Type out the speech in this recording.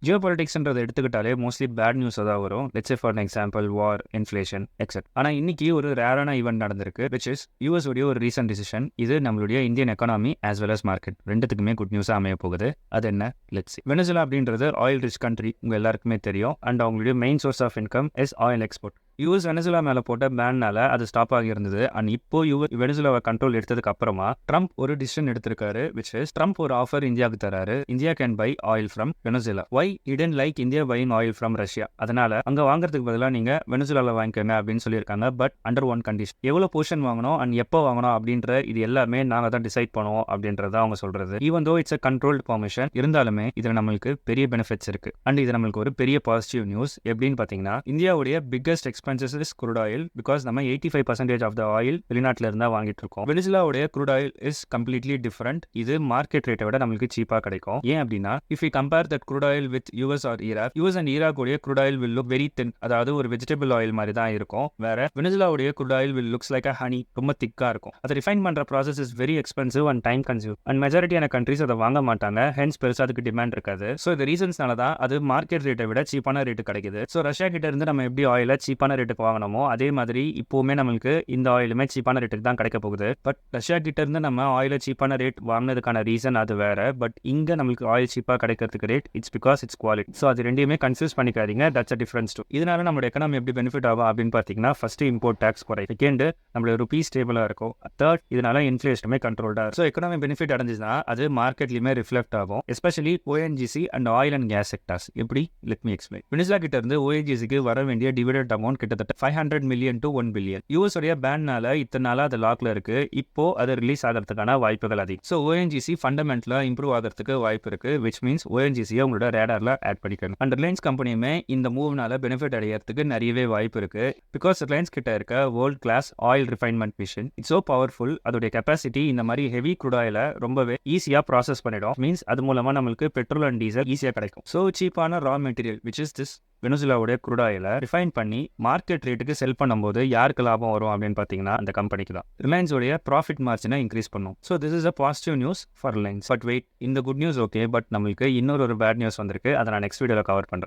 ஜியோ பாலிடிக்ஸ்ன்றதை எடுத்துக்கிட்டாலே mostly bad news தான் வரும். Let's for example war inflation etcetera ஆனால் இன்னைக்கு ஒரு ரேரான ஈவெண்ட் நடந்திருக்கு விச் இஸ் யூஎஸ் உடைய ஒரு ரீசன்ட் டிசிஷன் இது நம்மளுடைய Indian economy as well as market ரெண்டுத்துக்குமே குட் நியூஸாக அமைய போகுது. அது என்ன? லெட்ஸ் வெனசுலா அப்படின்றது ஆயில் ரிச் கண்ட்ரி உங்கள் எல்லாருக்குமே தெரியும். அண்ட் அவங்களுடைய main source of income is oil export US Venezuela மேலே போட்ட பேன்னால அது ஸ்டாப் ஆகியிருந்தது. அண்ட் இப்போ யூ வெனசுலாவை கண்ட்ரோல் எடுத்ததுக்கு அப்புறமா ட்ரம்ப் ஒரு டிசிஷன் எடுத்திருக்காரு விச் இஸ் ட்ரம்ப் ஒரு ஆஃபர் இந்தியாவுக்கு தராரு. India can buy oil from Venezuela why இடன் like India buying oil from Russia அதனால அங்க வாங்குறதுக்கு பதிலாக நீங்க வெனசுலாவில் வாங்கிக்கோங்க அப்படின்னு சொல்லியிருக்காங்க பட் அண்டர் ஒன் கண்டிஷன் எவ்வளோ போர்ஷன் வாங்கணும் அண்ட் எப்போ வாங்கணும் அப்படின்ற இது எல்லாமே நாங்கள் தான் டிசைட் பண்ணுவோம் அப்படின்றத அவங்க சொல்றது. Even though it's a controlled permission இருந்தாலுமே இதில் நம்மளுக்கு பெரிய பெனிஃபிட்ஸ் இருக்கு. அண்ட் இது நம்மளுக்கு ஒரு பெரிய பாசிட்டிவ் நியூஸ் எப்படின்னு பார்த்தீங்கன்னா இந்தியாவுடைய biggest expenses is crude oil because நம்ம eighty five percentage of the oil வெளிநாட்டில் இருந்தால் வாங்கிட்டு இருக்கோம் வெனிசுலாவுடைய crude oil is completely different இது மார்க்கெட் ரேட்டை விட நம்மளுக்கு சீப்பாக கிடைக்கும். ஏன் அப்படின்னா if you compare that crude oil with US or Iraq US and Iraq உடைய crude oil will look very thin அதாவது ஒரு வெஜிடபிள் ஆயில் மாதிரி தான் இருக்கும். வேற வெனிசுலாவுடைய crude oil will looks like a honey ரொம்ப திக்கா இருக்கும். அதை ரிஃபைன் பண்ற process is very expensive and time consume and மெஜாரிட்டியான countries அதை வாங்க மாட்டாங்க. ஹென்ஸ் பெருசாக அதுக்கு டிமாண்ட் இருக்காது. ஸோ இந்த ரீசன்ஸ்னால தான் அது மார்க்கெட் ரேட்டை விட சீப்பான ரேட்டு கிடைக்குது. ஸோ ரஷ்யா கிட்ட இருந்து நம்ம எப்படி ஆயிலை சீப்பான ரேட்டுக்கு வாங்கினோமோ அதே மாதிரி இப்போவுமே நம்மளுக்கு இந்த ஆயிலுமே சீப்பான ரேட்டுக்கு தான் கிடைக்க போகுது. பட் ரஷ்யா கிட்ட இருந்து நம்ம ஆயிலை சீப்பான ரேட் வாங்கினதுக்கான ரீசன் அது வேற. பட் இங்க நம்மளுக்கு ஆயில் சீப்பா கிடைக்கிறதுக்கு rate it's because it's quality so அது ரெண்டையுமே கன்ஃபியூஸ் பண்ணிக்காதீங்க. தட்ஸ் அ டிஃபரன்ஸ் டூ இதனால நம்மளோட எக்கனாமி எப்படி பெனிஃபிட் ஆகும் அப்படின்னு பார்த்தீங்கன்னா ஃபர்ஸ்ட் இம்போர்ட் டேக்ஸ் குறையும். செகண்ட் நம்மளோட ருபீஸ் ஸ்டேபிளாக இருக்கும். தேர்ட் இதனால இன்ஃபிளேஷனுமே கண்ட்ரோல்டா ஸோ எக்கனாமி பெனிஃபிட் அடைஞ்சுன்னா அது மார்க்கெட்லையுமே ரிஃப்ளெக்ட் ஆகும். Especially ONGC and oil and gas sectors எப்படி? லெட் மீ எக்ஸ்பிளைன் வெனிசுலா கிட்ட இருந்து ஓஎன்ஜிசிக்கு வர வேண்டிய டிவிடெண்ட் அமௌண்ட் கிட்டத்தட்ட five hundred million to one billion US உடைய பேன்னால இத்தனை நாளாக அது லாக்ல இருக்கு. இப்போ அது ரிலீஸ் ஆகிறதுக்கான வாய்ப்புகள் அதிகம். ஸோ ஓஎன்ஜிசி ஃபண்டமெண்டலா இம்ப்ரூவ் ஆகிறதுக்கு வாய்ப்பு இருக்கு விச் மீன்ஸ் ஓஎன்ஜிசியை உங்களோட ரேடார்ல ஆட் பண்ணிக்கணும். அண்ட் ரிலையன்ஸ் கம்பெனியுமே இந்த மூவ்னால பெனிஃபிட் அடையறதுக்கு நிறையவே வாய்ப்பு இருக்கு. பிகாஸ் ரிலையன்ஸ் கிட்ட இருக்க world class oil refinement machine it's so powerful அதோடைய கெப்பாசிட்டி இந்த மாதிரி ஹெவி குரூட் ஆயில ரொம்பவே ஈஸியா ப்ராசஸ் பண்ணிடும். மீன்ஸ் அது மூலமா நம்மளுக்கு பெட்ரோல் அண்ட் டீசல் ஈஸியா கிடைக்கும். ஸோ சீப்பான raw material which is this வெனுசுலாவுடைய crude refine பண்ணி மார்க்கெட் ரேட்டுக்கு செல் பண்ணும்போது யாருக்கு லாபம் வரும் அப்படின்னு பார்த்தீங்கன்னா அந்த கம்பெனிக்கு தான். ரிலையன்ஸுடைய ப்ராஃபிட் மார்ஜினை இன்க்ரீஸ் பண்ணும். So this is a positive news for Reliance but wait இந்த குட் நியூஸ் ஓகே பட் நம்மளுக்கு இன்னொரு ஒரு பேட் நியூஸ் வந்திருக்கு. அதை நான் நெக்ஸ்ட் வீடியோவில் கவர் பண்ணுறேன்